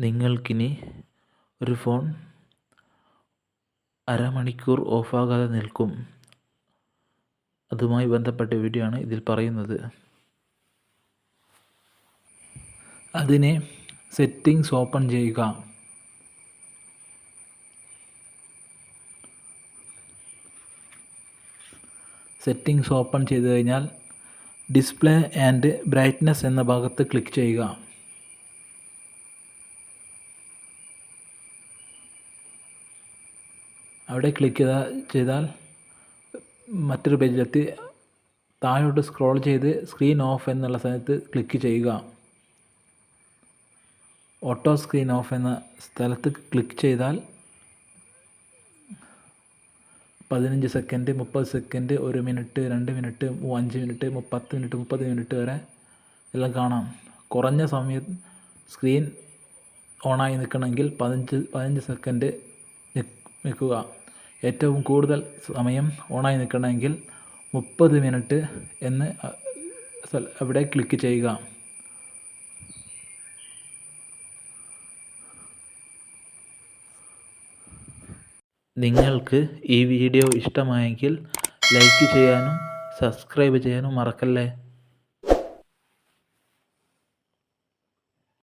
നിങ്ങൾക്കിനി ഒരു ഫോൺ അരമണിക്കൂർ ഓഫാകാതെ നിൽക്കും. അതുമായി ബന്ധപ്പെട്ട വീഡിയോ ആണ് ഇതിൽ പറയുന്നത്. അതിനെ സെറ്റിങ്സ് ഓപ്പൺ ചെയ്യുക. സെറ്റിങ്സ് ഓപ്പൺ ചെയ്ത് കഴിഞ്ഞാൽ ഡിസ്പ്ലേ ആൻഡ് ബ്രൈറ്റ്നസ് എന്ന ഭാഗത്ത് ക്ലിക്ക് ചെയ്യുക. അവിടെ ക്ലിക്ക് ചെയ്താൽ മറ്റൊരു പേജിലെത്തി താഴോട്ട് സ്ക്രോൾ ചെയ്ത് സ്ക്രീൻ ഓഫ് എന്നുള്ള സ്ഥലത്ത് ക്ലിക്ക് ചെയ്യുക. ഓട്ടോ സ്ക്രീൻ ഓഫ് എന്ന സ്ഥലത്ത് ക്ലിക്ക് ചെയ്താൽ പതിനഞ്ച് സെക്കൻഡ് മുപ്പത് സെക്കൻഡ് ഒരു മിനിറ്റ് രണ്ട് മിനിറ്റ് അഞ്ച് മിനിറ്റ് പത്ത് മിനിറ്റ് മുപ്പത് മിനിറ്റ് വരെ എല്ലാം കാണാം. കുറഞ്ഞ സമയം സ്ക്രീൻ ഓണായി നിൽക്കണമെങ്കിൽ പതിനഞ്ച് പതിനഞ്ച് സെക്കൻഡ് നിൽക്കുക. ഏറ്റവും കൂടുതൽ സമയം ഓണായി നിൽക്കണമെങ്കിൽ മുപ്പത് മിനിറ്റ് എന്ന് അവിടെ ക്ലിക്ക് ചെയ്യുക. നിങ്ങൾക്ക് ഈ വീഡിയോ ഇഷ്ടമായെങ്കിൽ ലൈക്ക് ചെയ്യാനും സബ്സ്ക്രൈബ് ചെയ്യാനും മറക്കല്ലേ?